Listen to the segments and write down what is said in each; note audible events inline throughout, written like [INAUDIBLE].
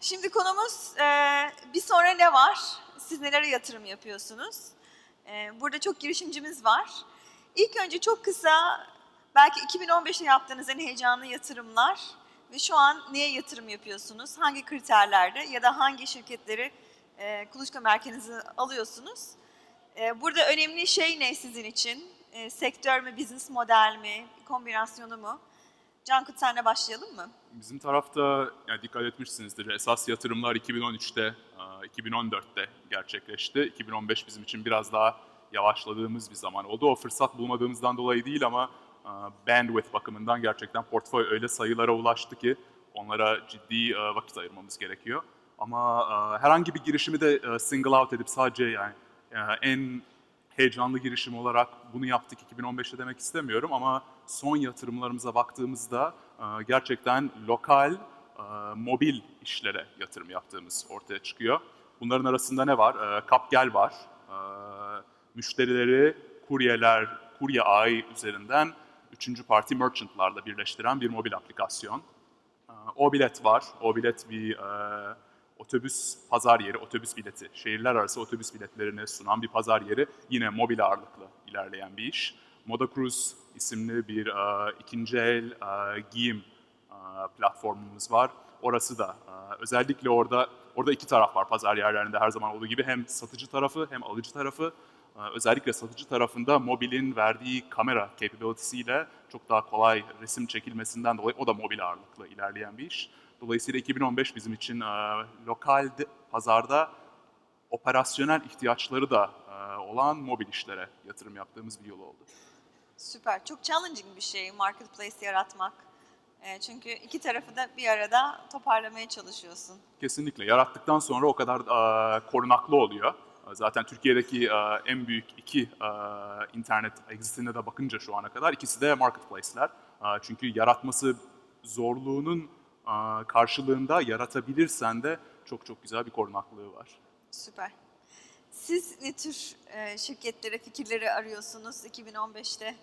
Şimdi konumuz e, bir sonra ne var? Siz nelere yatırım yapıyorsunuz? E, burada çok girişimcimiz var. İlk önce çok kısa, belki 2015'te yaptığınız en heyecanlı yatırımlar ve şu an neye yatırım yapıyorsunuz? Hangi kriterlerde ya da hangi şirketleri e, kuluçka merkezinize alıyorsunuz? E, burada önemli şey ne sizin için? E, sektör mü, business model mi, kombinasyonu mu? Cankut senle başlayalım mı? Bizim tarafta yani dikkat etmişsinizdir. Esas yatırımlar 2013'te, e, 2014'te gerçekleşti. 2015 bizim için biraz daha yavaşladığımız bir zaman oldu. O fırsat bulmadığımızdan dolayı değil ama bandwidth bakımından gerçekten portföy öyle sayılara ulaştı ki onlara ciddi vakit ayırmamız gerekiyor. Ama herhangi bir girişimi de single out edip sadece yani en heyecanlı girişim olarak bunu yaptık 2015'te demek istemiyorum ama son yatırımlarımıza baktığımızda e, gerçekten lokal, e, mobil işlere yatırım yaptığımız ortaya çıkıyor. Bunların arasında ne var? E, Kapgel var. Müşterileri kuryeler, kurye ağı üzerinden üçüncü parti merchantlarla birleştiren bir mobil aplikasyon. O bilet var. O bilet bir otobüs pazar yeri, otobüs bileti, şehirler arası otobüs biletlerini sunan bir pazar yeri. Yine mobil ağırlıklı ilerleyen bir iş. Moda Cruise isimli bir e, ikinci el e, giyim e, platformumuz var. Orası da e, özellikle orada orada iki taraf var pazar yerlerinde her zaman olduğu gibi hem satıcı tarafı hem alıcı tarafı. E, özellikle satıcı tarafında mobilin verdiği kamera capability'siyle çok daha kolay resim çekilmesinden dolayı o da mobil ağırlıklı ilerleyen bir iş. Dolayısıyla 2015 bizim için lokal pazarda operasyonel ihtiyaçları da olan mobil işlere yatırım yaptığımız bir yol oldu. Süper. Çok challenging bir şey marketplace yaratmak. Çünkü iki tarafı da bir arada toparlamaya çalışıyorsun. Kesinlikle. Yarattıktan sonra o kadar korunaklı oluyor. Zaten Türkiye'deki en büyük iki internet exitine de bakınca şu ana kadar ikisi de marketplace'ler. Çünkü yaratması zorluğunun karşılığında yaratabilirsen de çok çok güzel bir korunaklığı var. Süper. Siz ne tür e, şirketlere, fikirleri arıyorsunuz 2015'te?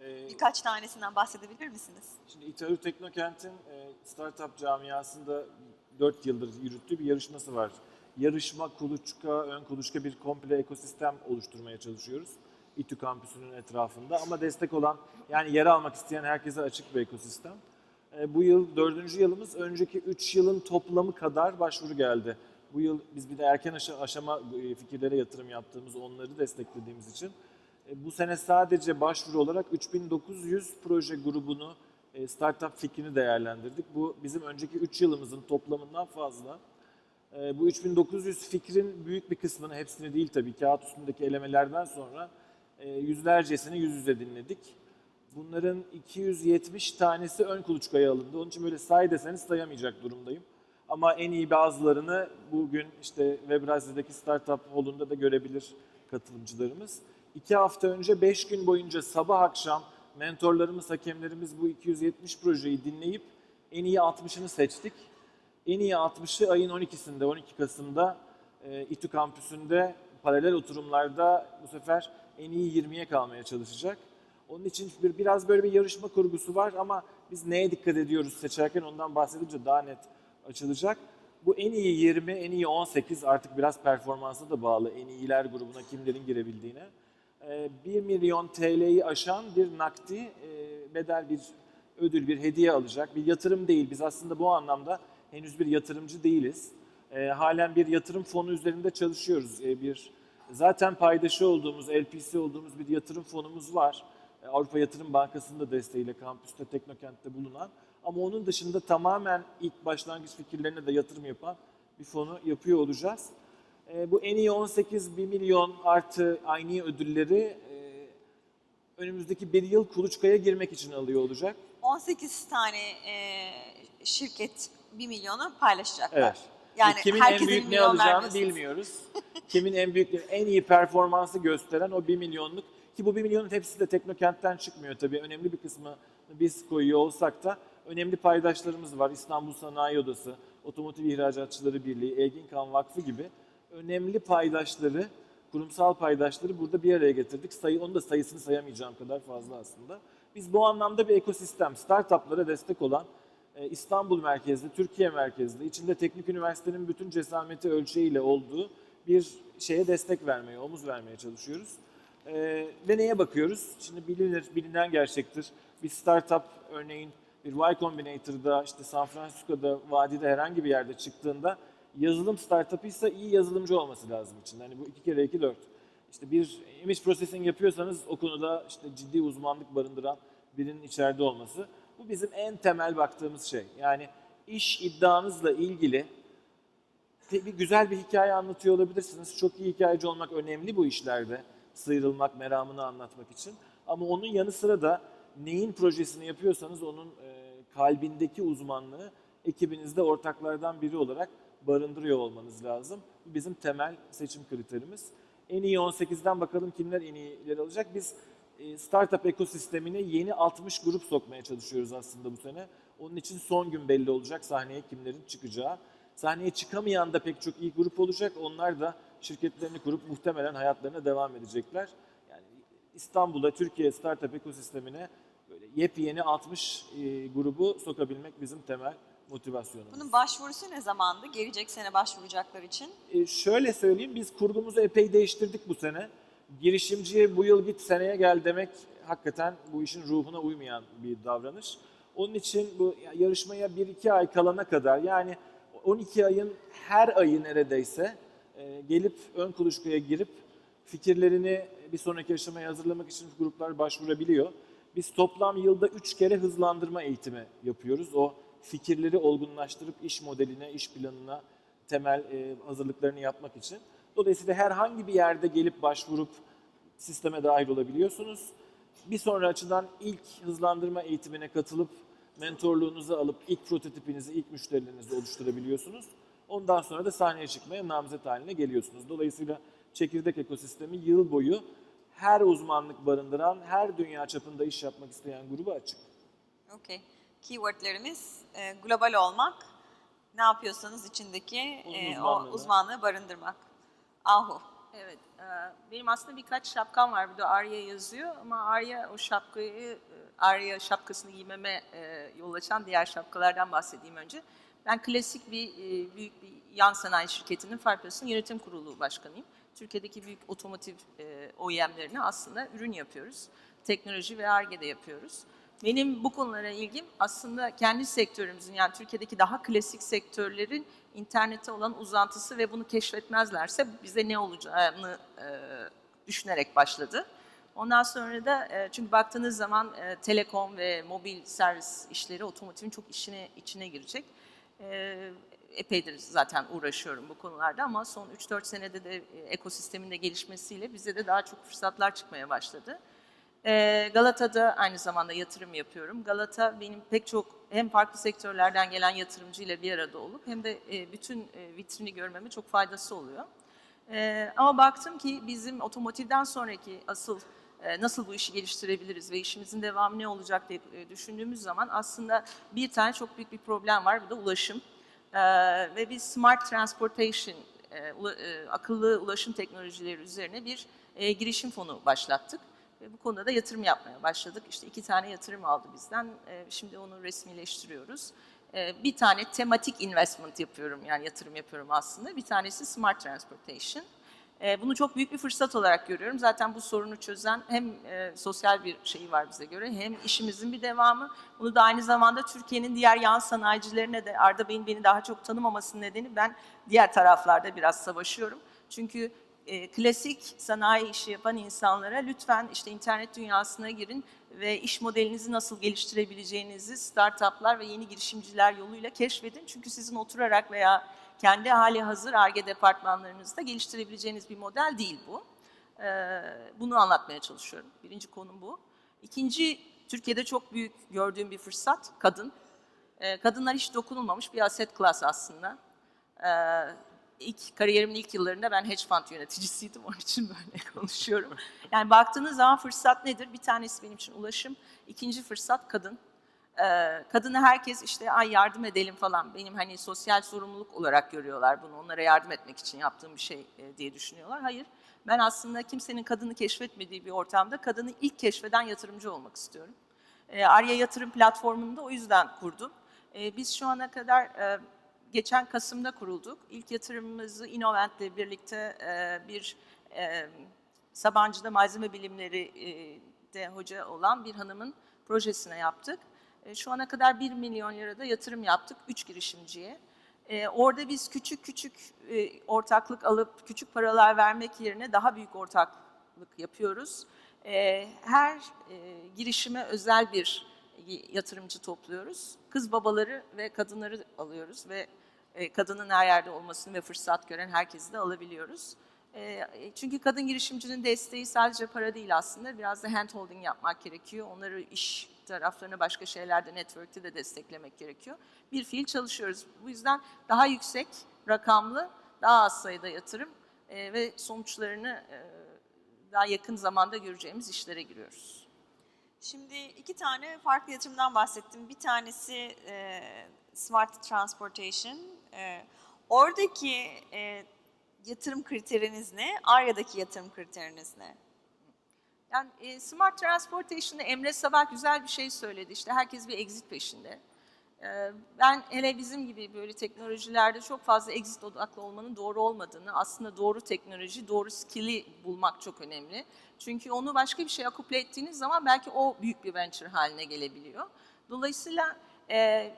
Ee, Birkaç tanesinden bahsedebilir misiniz? Şimdi İTÜ Teknokent'in e, startup camiasında 4 yıldır yürüttüğü bir yarışması var. Yarışma, kuluçka, ön kuluçka bir komple ekosistem oluşturmaya çalışıyoruz. İTÜ kampüsünün etrafında ama destek olan yani yer almak isteyen herkese açık bir ekosistem. E, Bu yıl dördüncü yılımız önceki 3 yılın toplamı kadar başvuru geldi. Bu yıl biz bir de erken aşa- aşama e, fikirlere yatırım yaptığımız, onları desteklediğimiz için e, Bu sene sadece başvuru olarak 3900 proje grubunu, startup fikrini değerlendirdik. Bu bizim önceki 3 yılımızın toplamından fazla. Bu 3900 fikrin büyük bir kısmını, hepsini değil tabii kağıt üstündeki elemelerden sonra yüzlercesini yüz yüze dinledik. Bunların 270 tanesi ön kuluçkaya alındı. Onun için böyle say deseniz sayamayacak durumdayım. Ama en iyi bazılarını bugün işte Webrazi'deki Startup Hall'unda da görebilir katılımcılarımız. İki hafta önce beş gün boyunca sabah akşam mentorlarımız, hakemlerimiz bu 270 projeyi dinleyip en iyi 60'ını seçtik. En iyi 60'ı ayın 12'sinde, 12 Kasım'da e, İTÜ kampüsünde paralel oturumlarda bu sefer en iyi 20'ye kalmaya çalışacak. Onun için bir, biraz böyle bir yarışma kurgusu var ama biz neye dikkat ediyoruz seçerken ondan bahsedince daha net açılacak. Bu en iyi 20, en iyi 18 artık biraz performansa da bağlı en iyiler grubuna kimlerin girebildiğine. Ee, 1 milyon TL'yi aşan bir nakdi e, bedel bir ödül, bir hediye alacak. Bir yatırım değil. Biz aslında bu anlamda henüz bir yatırımcı değiliz. Ee, halen bir yatırım fonu üzerinde çalışıyoruz. Ee, bir zaten paydaşı olduğumuz, LPC olduğumuz bir yatırım fonumuz var. Ee, Avrupa Yatırım Bankası'nın da desteğiyle kampüste, Teknokent'te bulunan. Ama onun dışında tamamen ilk başlangıç fikirlerine de yatırım yapan bir fonu yapıyor olacağız. Ee, bu en iyi 18 1 milyon artı aynı ödülleri e, önümüzdeki bir yıl kuluçkaya girmek için alıyor olacak. 18 tane e, şirket 1 milyonu paylaşacaklar. Evet. Yani Kimin en büyük ne alacağını vermiyorsunuz. bilmiyoruz. [LAUGHS] Kimin en büyük, en iyi performansı gösteren o 1 milyonluk ki bu 1 milyonun hepsi de Teknokent'ten çıkmıyor tabii. Önemli bir kısmı biz koyuyor olsak da önemli paydaşlarımız var. İstanbul Sanayi Odası, Otomotiv İhracatçıları Birliği, Erginkan Vakfı gibi önemli paydaşları, kurumsal paydaşları burada bir araya getirdik. Sayı, onu da sayısını sayamayacağım kadar fazla aslında. Biz bu anlamda bir ekosistem, startuplara destek olan e, İstanbul merkezli, Türkiye merkezli, içinde teknik üniversitenin bütün cesameti ölçeğiyle olduğu bir şeye destek vermeye, omuz vermeye çalışıyoruz. E, ve neye bakıyoruz? Şimdi bilinir, bilinen gerçektir. Bir startup örneğin bir Y Combinator'da, işte San Francisco'da, vadide herhangi bir yerde çıktığında yazılım startup'ıysa iyi yazılımcı olması lazım içinde. Hani bu iki kere iki dört. İşte bir image processing yapıyorsanız o konuda işte ciddi uzmanlık barındıran birinin içeride olması. Bu bizim en temel baktığımız şey. Yani iş iddianızla ilgili bir güzel bir hikaye anlatıyor olabilirsiniz. Çok iyi hikayeci olmak önemli bu işlerde. Sıyrılmak, meramını anlatmak için. Ama onun yanı sıra da neyin projesini yapıyorsanız onun e, kalbindeki uzmanlığı ekibinizde ortaklardan biri olarak barındırıyor olmanız lazım. Bu bizim temel seçim kriterimiz. En iyi 18'den bakalım kimler en iyileri alacak. Biz e, startup ekosistemine yeni 60 grup sokmaya çalışıyoruz aslında bu sene. Onun için son gün belli olacak sahneye kimlerin çıkacağı. Sahneye çıkamayan da pek çok iyi grup olacak. Onlar da şirketlerini kurup muhtemelen hayatlarına devam edecekler. Yani İstanbul'da Türkiye startup ekosistemine böyle yepyeni 60 e, grubu sokabilmek bizim temel motivasyonumuz. Bunun başvurusu ne zamandı? Gelecek sene başvuracaklar için. E, şöyle söyleyeyim, biz kurgumuzu epey değiştirdik bu sene. Girişimciye bu yıl git seneye gel demek hakikaten bu işin ruhuna uymayan bir davranış. Onun için bu yarışmaya 1-2 ay kalana kadar yani 12 ayın her ayı neredeyse gelip ön kuluçkaya girip fikirlerini bir sonraki aşamaya hazırlamak için gruplar başvurabiliyor. Biz toplam yılda 3 kere hızlandırma eğitimi yapıyoruz. O fikirleri olgunlaştırıp iş modeline, iş planına temel e, hazırlıklarını yapmak için. Dolayısıyla herhangi bir yerde gelip başvurup sisteme dahil olabiliyorsunuz. Bir sonra açıdan ilk hızlandırma eğitimine katılıp mentorluğunuzu alıp ilk prototipinizi, ilk müşterilerinizi oluşturabiliyorsunuz. Ondan sonra da sahneye çıkmaya namzet haline geliyorsunuz. Dolayısıyla çekirdek ekosistemi yıl boyu her uzmanlık barındıran, her dünya çapında iş yapmak isteyen gruba açık. Okey. Keywordlerimiz e, global olmak, ne yapıyorsanız içindeki e, o uzmanlığı barındırmak. Ahu. Evet, e, benim aslında birkaç şapkam var. Burada Arya yazıyor ama Arya o şapkayı, e, Arya şapkasını giymeme e, yol açan diğer şapkalardan bahsedeyim önce. Ben klasik bir e, büyük bir yan sanayi şirketinin Farpas'ın yönetim kurulu başkanıyım. Türkiye'deki büyük otomotiv e, OEM'lerine aslında ürün yapıyoruz. Teknoloji ve ARGE'de yapıyoruz. Benim bu konulara ilgim aslında kendi sektörümüzün yani Türkiye'deki daha klasik sektörlerin internete olan uzantısı ve bunu keşfetmezlerse bize ne olacağını e, düşünerek başladı. Ondan sonra da çünkü baktığınız zaman telekom ve mobil servis işleri otomotivin çok işine içine girecek. E, epeydir zaten uğraşıyorum bu konularda ama son 3-4 senede de e, ekosistemin de gelişmesiyle bize de daha çok fırsatlar çıkmaya başladı. Ee, Galata'da aynı zamanda yatırım yapıyorum. Galata benim pek çok hem farklı sektörlerden gelen yatırımcıyla bir arada olup hem de e, bütün e, vitrini görmeme çok faydası oluyor. Ee, ama baktım ki bizim otomotivden sonraki asıl nasıl bu işi geliştirebiliriz ve işimizin devamı ne olacak diye e, düşündüğümüz zaman aslında bir tane çok büyük bir problem var. Bu da ulaşım. Ee, ve biz Smart Transportation, e, e, akıllı ulaşım teknolojileri üzerine bir e, girişim fonu başlattık. Ve bu konuda da yatırım yapmaya başladık. İşte iki tane yatırım aldı bizden. Şimdi onu resmileştiriyoruz. Bir tane tematik investment yapıyorum, yani yatırım yapıyorum aslında. Bir tanesi Smart Transportation. Ee, Bunu çok büyük bir fırsat olarak görüyorum. Zaten bu sorunu çözen hem e, sosyal bir şeyi var bize göre hem işimizin bir devamı. Bunu da aynı zamanda Türkiye'nin diğer yan sanayicilerine de Arda Bey'in beni daha çok tanımamasının nedeni ben diğer taraflarda biraz savaşıyorum. Çünkü e, klasik sanayi işi yapan insanlara lütfen işte internet dünyasına girin ve iş modelinizi nasıl geliştirebileceğinizi startuplar ve yeni girişimciler yoluyla keşfedin. Çünkü sizin oturarak veya kendi hali hazır ARGE departmanlarınızda geliştirebileceğiniz bir model değil bu. Ee, bunu anlatmaya çalışıyorum. Birinci konum bu. İkinci, Türkiye'de çok büyük gördüğüm bir fırsat, kadın. Ee, kadınlar hiç dokunulmamış bir asset class aslında. Ee, ilk kariyerimin ilk yıllarında ben hedge fund yöneticisiydim. Onun için böyle [LAUGHS] konuşuyorum. Yani baktığınız zaman fırsat nedir? Bir tanesi benim için ulaşım. İkinci fırsat kadın. Kadını herkes işte ay yardım edelim falan benim hani sosyal sorumluluk olarak görüyorlar bunu onlara yardım etmek için yaptığım bir şey diye düşünüyorlar. Hayır ben aslında kimsenin kadını keşfetmediği bir ortamda kadını ilk keşfeden yatırımcı olmak istiyorum. Arya Yatırım platformunu da o yüzden kurdum. Biz şu ana kadar geçen Kasım'da kurulduk. İlk yatırımımızı Innovent'le birlikte bir Sabancı'da malzeme bilimleri de hoca olan bir hanımın projesine yaptık. E, şu ana kadar 1 milyon lirada yatırım yaptık 3 girişimciye. E, orada biz küçük küçük e, ortaklık alıp küçük paralar vermek yerine daha büyük ortaklık yapıyoruz. Her girişime özel bir yatırımcı topluyoruz. Kız babaları ve kadınları alıyoruz ve kadının her yerde olmasını ve fırsat gören herkesi de alabiliyoruz. Çünkü kadın girişimcinin desteği sadece para değil aslında. Biraz da hand holding yapmak gerekiyor. Onları iş taraflarını başka şeylerde, network'te de desteklemek gerekiyor. Bir fiil çalışıyoruz. Bu yüzden daha yüksek, rakamlı, daha az sayıda yatırım e, ve sonuçlarını e, daha yakın zamanda göreceğimiz işlere giriyoruz. Şimdi iki tane farklı yatırımdan bahsettim. Bir tanesi e, Smart Transportation. E, oradaki e, yatırım kriteriniz ne? Arya'daki yatırım kriteriniz ne? Yani e, Smart Transportation'da Emre Sabah güzel bir şey söyledi. İşte herkes bir exit peşinde. E, ben hele bizim gibi böyle teknolojilerde çok fazla exit odaklı olmanın doğru olmadığını, aslında doğru teknoloji, doğru skill'i bulmak çok önemli. Çünkü onu başka bir şeye akuple ettiğiniz zaman belki o büyük bir venture haline gelebiliyor. Dolayısıyla e,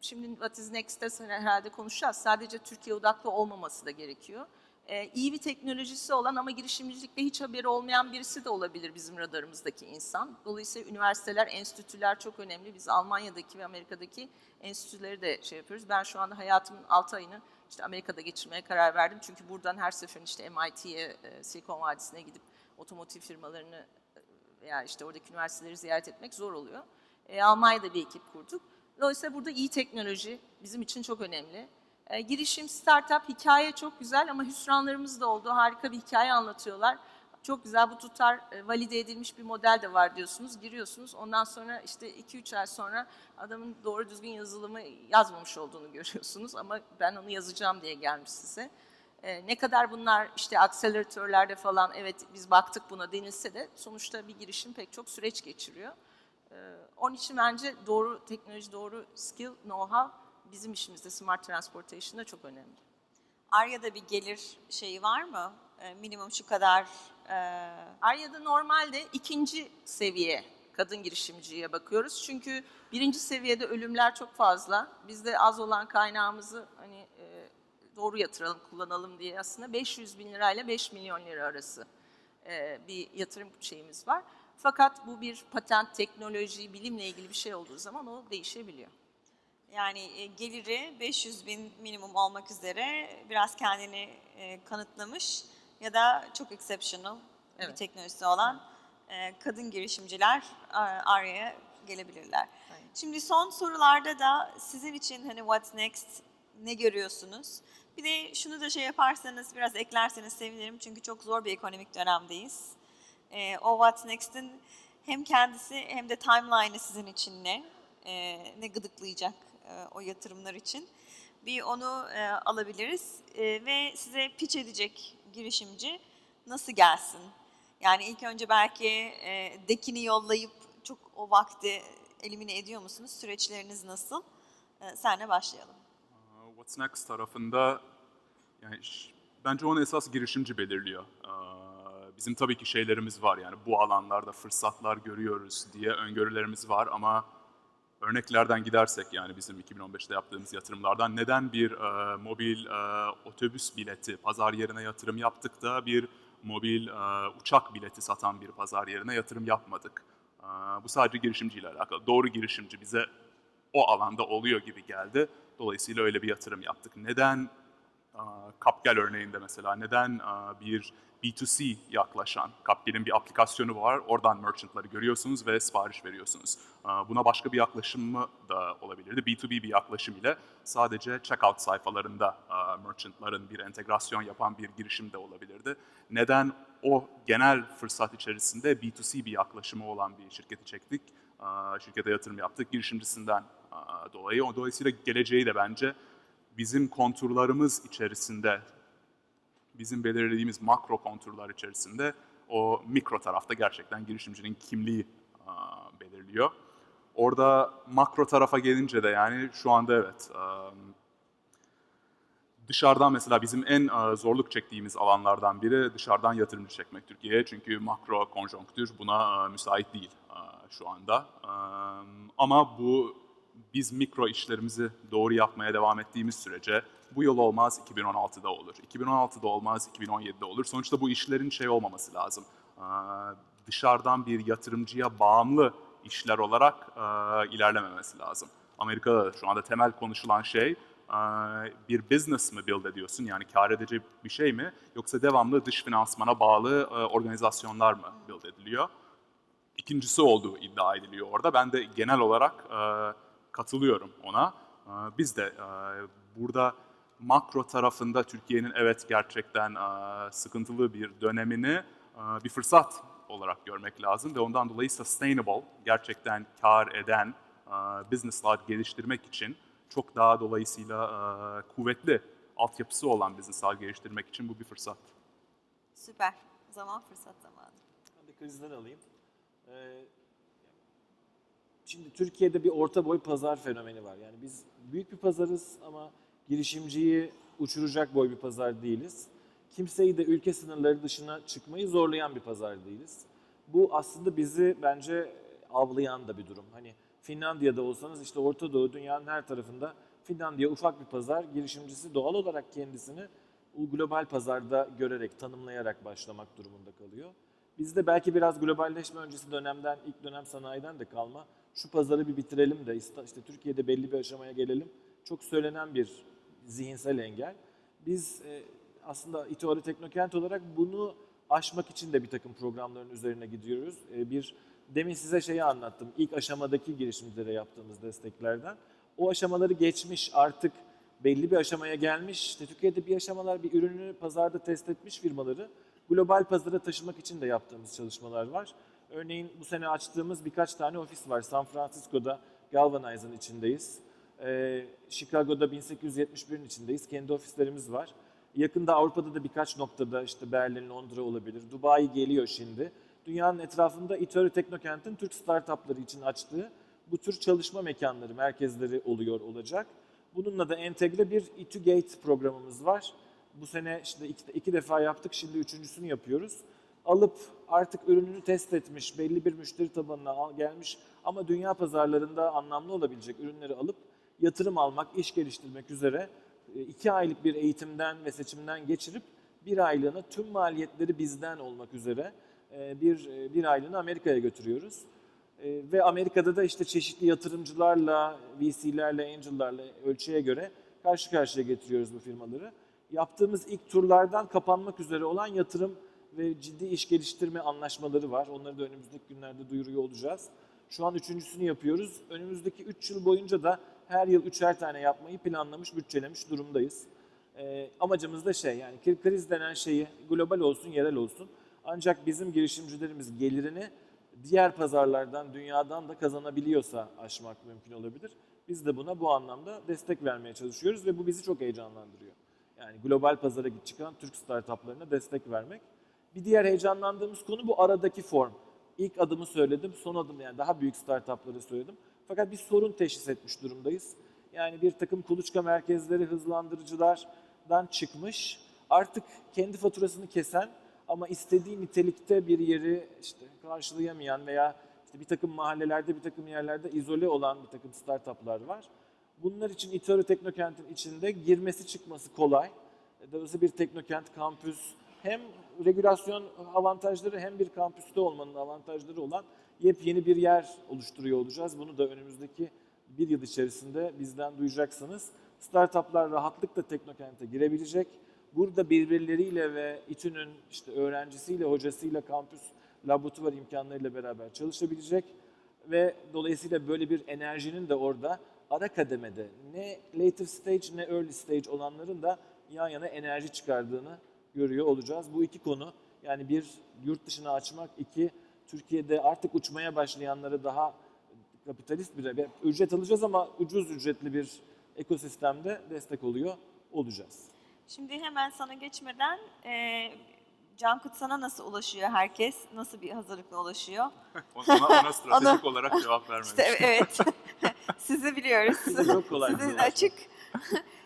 şimdi What is Next'te herhalde konuşacağız. Sadece Türkiye odaklı olmaması da gerekiyor. Ee, iyi bir teknolojisi olan ama girişimcilikte hiç haberi olmayan birisi de olabilir bizim radarımızdaki insan. Dolayısıyla üniversiteler, enstitüler çok önemli. Biz Almanya'daki ve Amerika'daki enstitüleri de şey yapıyoruz. Ben şu anda hayatımın 6 ayını işte Amerika'da geçirmeye karar verdim. Çünkü buradan her seferin işte MIT'ye, e, Silikon Vadisi'ne gidip otomotiv firmalarını e, veya işte oradaki üniversiteleri ziyaret etmek zor oluyor. E, Almanya'da bir ekip kurduk. Dolayısıyla burada iyi teknoloji bizim için çok önemli. E, girişim, startup, hikaye çok güzel ama hüsranlarımız da oldu. Harika bir hikaye anlatıyorlar. Çok güzel bu tutar, e, valide edilmiş bir model de var diyorsunuz. Giriyorsunuz. Ondan sonra işte 2-3 ay sonra adamın doğru düzgün yazılımı yazmamış olduğunu görüyorsunuz. Ama ben onu yazacağım diye gelmiş size. E, ne kadar bunlar işte akseleratörlerde falan evet biz baktık buna denilse de sonuçta bir girişim pek çok süreç geçiriyor. E, onun için bence doğru teknoloji, doğru skill, know-how bizim işimizde Smart Transportation'da çok önemli. Arya'da bir gelir şeyi var mı? E, minimum şu kadar e, Arya'da normalde ikinci seviye kadın girişimciye bakıyoruz. Çünkü birinci seviyede ölümler çok fazla. Biz de az olan kaynağımızı hani e, doğru yatıralım, kullanalım diye aslında 500 bin lirayla 5 milyon lira arası e, bir yatırım şeyimiz var. Fakat bu bir patent, teknoloji, bilimle ilgili bir şey olduğu zaman o değişebiliyor. Yani e, geliri 500 bin minimum olmak üzere biraz kendini e, kanıtlamış ya da çok exceptional bir Evet. teknolojisi olan e, kadın girişimciler e, Arya'ya gelebilirler. Aynen. Şimdi son sorularda da sizin için hani what's next ne görüyorsunuz? Bir de şunu da şey yaparsanız biraz eklerseniz sevinirim çünkü çok zor bir ekonomik dönemdeyiz. O what's next'in hem kendisi hem de timeline'ı sizin için ne? Ee, ne gıdıklayacak e, o yatırımlar için? Bir onu e, alabiliriz E, ve size pitch edecek girişimci nasıl gelsin? Yani ilk önce belki e, dekini yollayıp çok o vakti elimine ediyor musunuz? Süreçleriniz nasıl? E, senle başlayalım. What's Next tarafında yani bence onu esas girişimci belirliyor. Bizim tabii ki şeylerimiz var yani bu alanlarda fırsatlar görüyoruz diye öngörülerimiz var ama örneklerden gidersek yani bizim 2015'te yaptığımız yatırımlardan neden bir e, mobil e, otobüs bileti pazar yerine yatırım yaptık da bir mobil e, uçak bileti satan bir pazar yerine yatırım yapmadık? Aa, bu sadece girişimciyle alakalı. Doğru girişimci bize o alanda oluyor gibi geldi. Dolayısıyla öyle bir yatırım yaptık. Neden Kapgel örneğinde mesela neden bir B2C yaklaşan, Kapgel'in bir aplikasyonu var, oradan merchantları görüyorsunuz ve sipariş veriyorsunuz. Buna başka bir yaklaşımı da olabilirdi. B2B bir yaklaşım ile sadece checkout sayfalarında merchantların bir entegrasyon yapan bir girişim de olabilirdi. Neden o genel fırsat içerisinde B2C bir yaklaşımı olan bir şirketi çektik? Şirkete yatırım yaptık girişimcisinden dolayı. Dolayısıyla geleceği de bence bizim konturlarımız içerisinde, bizim belirlediğimiz makro konturlar içerisinde o mikro tarafta gerçekten girişimcinin kimliği belirliyor. Orada makro tarafa gelince de yani şu anda evet. Dışarıdan mesela bizim en zorluk çektiğimiz alanlardan biri dışarıdan yatırımcı çekmek Türkiye'ye. Çünkü makro konjonktür buna müsait değil şu anda. Ama bu biz mikro işlerimizi doğru yapmaya devam ettiğimiz sürece bu yıl olmaz 2016'da olur. 2016'da olmaz 2017'de olur. Sonuçta bu işlerin şey olmaması lazım. E, Dışarıdan bir yatırımcıya bağımlı işler olarak e, ilerlememesi lazım. Amerika'da da şu anda temel konuşulan şey e, bir business mı build ediyorsun yani kar edici bir şey mi yoksa devamlı dış finansmana bağlı e, organizasyonlar mı build ediliyor? İkincisi olduğu iddia ediliyor orada. Ben de genel olarak katılıyorum ona. E, biz de e, burada makro tarafında Türkiye'nin evet gerçekten e, sıkıntılı bir dönemini e, bir fırsat olarak görmek lazım ve ondan dolayı sustainable, gerçekten kar eden business'lar geliştirmek için çok daha dolayısıyla kuvvetli altyapısı olan business'lar geliştirmek için bu bir fırsat. Süper. Zaman fırsat zamanı. Ben de krizden alayım. Ee, şimdi Türkiye'de bir orta boy pazar fenomeni var. Yani biz büyük bir pazarız ama girişimciyi uçuracak boy bir pazar değiliz. Kimseyi de ülke sınırları dışına çıkmayı zorlayan bir pazar değiliz. Bu aslında bizi bence avlayan da bir durum. Hani Finlandiya'da olsanız işte Orta Doğu dünyanın her tarafında Finlandiya ufak bir pazar. Girişimcisi doğal olarak kendisini global pazarda görerek, tanımlayarak başlamak durumunda kalıyor. Bizde belki biraz globalleşme öncesi dönemden, ilk dönem sanayiden de kalma. Şu pazarı bir bitirelim de işte Türkiye'de belli bir aşamaya gelelim. Çok söylenen bir zihinsel engel. Biz e, aslında İTORI Teknokent olarak bunu aşmak için de bir takım programların üzerine gidiyoruz. E, bir demin size şeyi anlattım. İlk aşamadaki girişimcilere yaptığımız desteklerden. O aşamaları geçmiş artık belli bir aşamaya gelmiş. İşte Türkiye'de bir aşamalar bir ürünü pazarda test etmiş firmaları global pazara taşımak için de yaptığımız çalışmalar var. Örneğin bu sene açtığımız birkaç tane ofis var. San Francisco'da Galvanize'ın içindeyiz. Ee, Chicago'da 1871'in içindeyiz. Kendi ofislerimiz var. Yakında Avrupa'da da birkaç noktada işte Berlin, Londra olabilir. Dubai geliyor şimdi. Dünyanın etrafında İTÖRü Teknokent'in Türk startupları için açtığı bu tür çalışma mekanları, merkezleri oluyor olacak. Bununla da entegre bir İTÜ-Gate programımız var. Bu sene işte iki, iki defa yaptık, şimdi üçüncüsünü yapıyoruz. Alıp artık ürününü test etmiş, belli bir müşteri tabanına gelmiş ama dünya pazarlarında anlamlı olabilecek ürünleri alıp yatırım almak, iş geliştirmek üzere e, iki aylık bir eğitimden ve seçimden geçirip bir aylığına tüm maliyetleri bizden olmak üzere e, bir e, bir aylığını Amerika'ya götürüyoruz. Ve Amerika'da da işte çeşitli yatırımcılarla, VC'lerle, angel'larla ölçüye göre karşı karşıya getiriyoruz bu firmaları. Yaptığımız ilk turlardan kapanmak üzere olan yatırım ve ciddi iş geliştirme anlaşmaları var. Onları da önümüzdeki günlerde duyuruyor olacağız. Şu an üçüncüsünü yapıyoruz. Önümüzdeki üç yıl boyunca da her yıl üçer tane yapmayı planlamış, bütçelemiş durumdayız. Ee, amacımız da şey yani kri- kriz denen şeyi global olsun, yerel olsun. Ancak bizim girişimcilerimiz gelirini diğer pazarlardan, dünyadan da kazanabiliyorsa aşmak mümkün olabilir. Biz de buna bu anlamda destek vermeye çalışıyoruz ve bu bizi çok heyecanlandırıyor. Yani global pazara çıkan Türk startuplarına destek vermek. Bir diğer heyecanlandığımız konu bu aradaki form. İlk adımı söyledim, son adım yani daha büyük startupları söyledim. Fakat bir sorun teşhis etmiş durumdayız. Yani bir takım kuluçka merkezleri, hızlandırıcılardan çıkmış. Artık kendi faturasını kesen ama istediği nitelikte bir yeri işte karşılayamayan veya işte bir takım mahallelerde, bir takım yerlerde izole olan bir takım startuplar var. Bunlar için İTÖRÜ Teknokent'in içinde girmesi çıkması kolay. Dolayısıyla bir teknokent, kampüs hem regülasyon avantajları hem bir kampüste olmanın avantajları olan yepyeni bir yer oluşturuyor olacağız. Bunu da önümüzdeki bir yıl içerisinde bizden duyacaksınız. Startuplar rahatlıkla teknokente girebilecek. Burada birbirleriyle ve İTÜ'nün işte öğrencisiyle, hocasıyla, kampüs, laboratuvar imkanlarıyla beraber çalışabilecek ve dolayısıyla böyle bir enerjinin de orada ara kademede ne later stage ne early stage olanların da yan yana enerji çıkardığını görüyor olacağız. Bu iki konu yani bir yurt dışına açmak, iki Türkiye'de artık uçmaya başlayanları daha kapitalist bir ücret alacağız ama ucuz ücretli bir ekosistemde destek oluyor olacağız. Şimdi hemen sana geçmeden e, Cankut sana nasıl ulaşıyor herkes? Nasıl bir hazırlıkla ulaşıyor? [LAUGHS] Ona, [LAUGHS] ona stratejik olarak cevap vermemiş. İşte evet. [LAUGHS] Sizi biliyoruz. Çok kolay Sizin açık.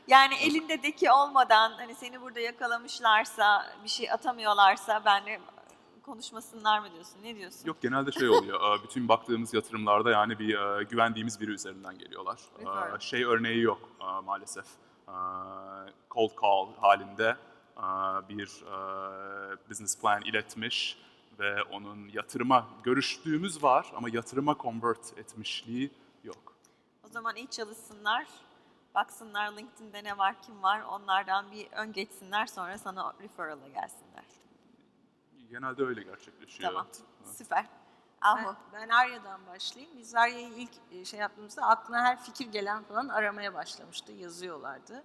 yani elinde deki olmadan hani seni burada yakalamışlarsa, bir şey atamıyorlarsa benle konuşmasınlar mı diyorsun? Ne diyorsun? Yok genelde şey oluyor. Bütün baktığımız yatırımlarda yani bir güvendiğimiz biri üzerinden geliyorlar. Şey örneği yok maalesef. Cold call halinde bir e, business plan iletmiş ve onun yatırıma görüştüğümüz var ama yatırıma convert etmişliği yok. O zaman iyi çalışsınlar. Baksınlar LinkedIn'de ne var, kim var. Onlardan bir ön geçsinler sonra sana referral'a gelsinler. Genelde öyle gerçekleşiyor. Tamam. Evet. Süper. Ben, Ahu. ben Arya'dan başlayayım. Biz Arya'yı ilk e, şey yaptığımızda aklına her fikir gelen falan aramaya başlamıştı, yazıyorlardı.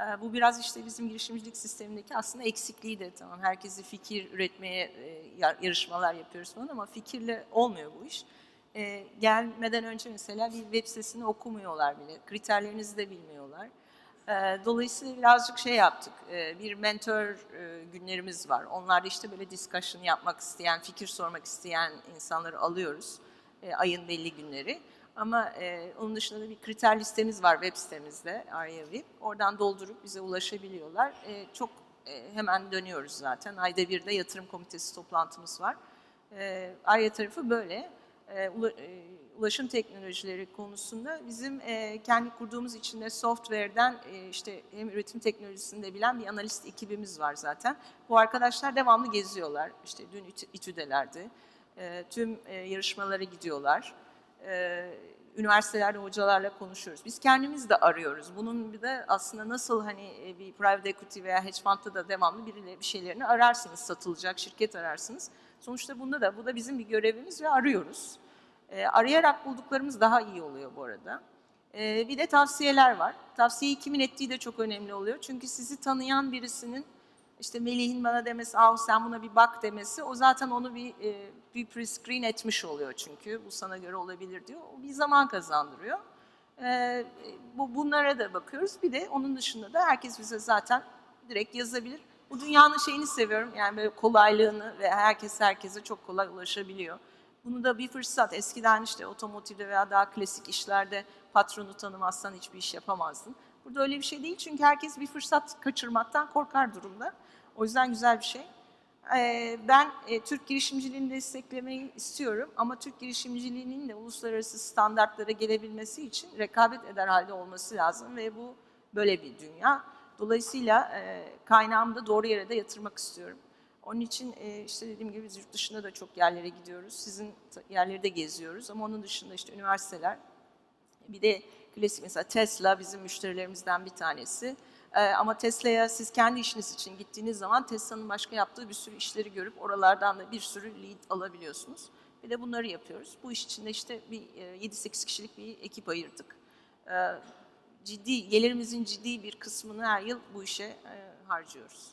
Ee, Bu biraz işte bizim girişimcilik sistemindeki aslında eksikliği de tamam. Herkesi fikir üretmeye e, yar- yarışmalar yapıyoruz falan ama fikirle olmuyor bu iş. Ee, Gelmeden önce mesela bir web sitesini okumuyorlar bile. Kriterlerinizi de bilmiyorlar. Ee, Dolayısıyla birazcık şey yaptık. Bir mentor e, günlerimiz var. Onlarda işte böyle discussion yapmak isteyen, fikir sormak isteyen insanları alıyoruz. e, Ayın belli günleri. Ama e, onun dışında da bir kriter listemiz var web sitemizde Arya Web. Oradan doldurup bize ulaşabiliyorlar. E, Çok e, hemen dönüyoruz zaten. Ayda bir de yatırım komitesi toplantımız var. E, Arya tarafı böyle. E, e, ulaşım teknolojileri konusunda bizim e, kendi kurduğumuz içinde software'den e, işte hem üretim teknolojisini de bilen bir analist ekibimiz var zaten. Bu arkadaşlar devamlı geziyorlar. İşte dün İTÜ- İTÜ'delerdi. E, tüm e, yarışmalara gidiyorlar. E, üniversitelerde hocalarla konuşuyoruz. Biz kendimiz de arıyoruz. Bunun bir de aslında nasıl hani e, bir private equity veya hedge fund'da da devamlı birileri bir şeylerini ararsınız, satılacak şirket ararsınız. Sonuçta bunda da bu da bizim bir görevimiz ve arıyoruz. E, arayarak bulduklarımız daha iyi oluyor bu arada. E, bir de tavsiyeler var. Tavsiyeyi kimin ettiği de çok önemli oluyor. Çünkü sizi tanıyan birisinin işte Melih'in bana demesi, ah sen buna bir bak demesi, o zaten onu bir e, bir pre-screen etmiş oluyor çünkü bu sana göre olabilir diyor. O bir zaman kazandırıyor. E, bu bunlara da bakıyoruz. Bir de onun dışında da herkes bize zaten direkt yazabilir. Bu dünyanın şeyini seviyorum. Yani böyle kolaylığını ve herkes herkese çok kolay ulaşabiliyor. Bunu da bir fırsat. Eskiden işte otomotivde veya daha klasik işlerde patronu tanımazsan hiçbir iş yapamazdın. Burada öyle bir şey değil çünkü herkes bir fırsat kaçırmaktan korkar durumda. O yüzden güzel bir şey. Ee, Ben e, Türk girişimciliğini desteklemeyi istiyorum ama Türk girişimciliğinin de uluslararası standartlara gelebilmesi için rekabet eder halde olması lazım ve bu böyle bir dünya. Dolayısıyla e, kaynağımı da doğru yere de yatırmak istiyorum. Onun için e, işte dediğim gibi biz yurt dışında da çok yerlere gidiyoruz. Sizin yerleri de geziyoruz ama onun dışında işte üniversiteler, bir de klasik mesela Tesla bizim müşterilerimizden bir tanesi. Ee, ama Tesla'ya siz kendi işiniz için gittiğiniz zaman Tesla'nın başka yaptığı bir sürü işleri görüp oralardan da bir sürü lead alabiliyorsunuz. Bir de bunları yapıyoruz. Bu iş için de işte bir e, 7-8 kişilik bir ekip ayırdık. Ee, ciddi, gelirimizin ciddi bir kısmını her yıl bu işe e, harcıyoruz.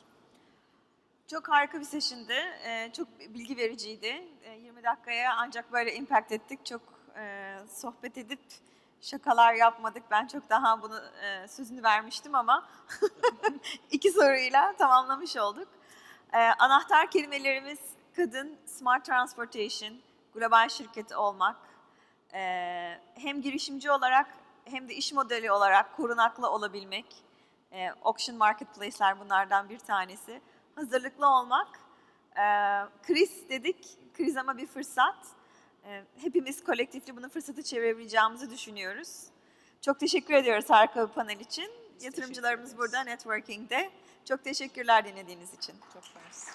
Çok harika bir sessiondi. Ee, çok bilgi vericiydi. Ee, 20 dakikaya ancak böyle impact ettik. Çok e, sohbet edip şakalar yapmadık. Ben çok daha bunu e, sözünü vermiştim ama [LAUGHS] iki soruyla tamamlamış olduk. Ee, anahtar kelimelerimiz kadın, smart transportation, global şirketi olmak. Ee, hem girişimci olarak hem de iş modeli olarak korunaklı olabilmek. Ee, auction marketplace'ler bunlardan bir tanesi hazırlıklı olmak. Ee, kriz dedik, kriz ama bir fırsat. Ee, hepimiz kolektifli bunu fırsatı çevirebileceğimizi düşünüyoruz. Çok teşekkür ediyoruz harika bir panel için. Yatırımcılarımız teşekkür ederiz. burada networking'de. Çok teşekkürler dinlediğiniz için. Çok mersi.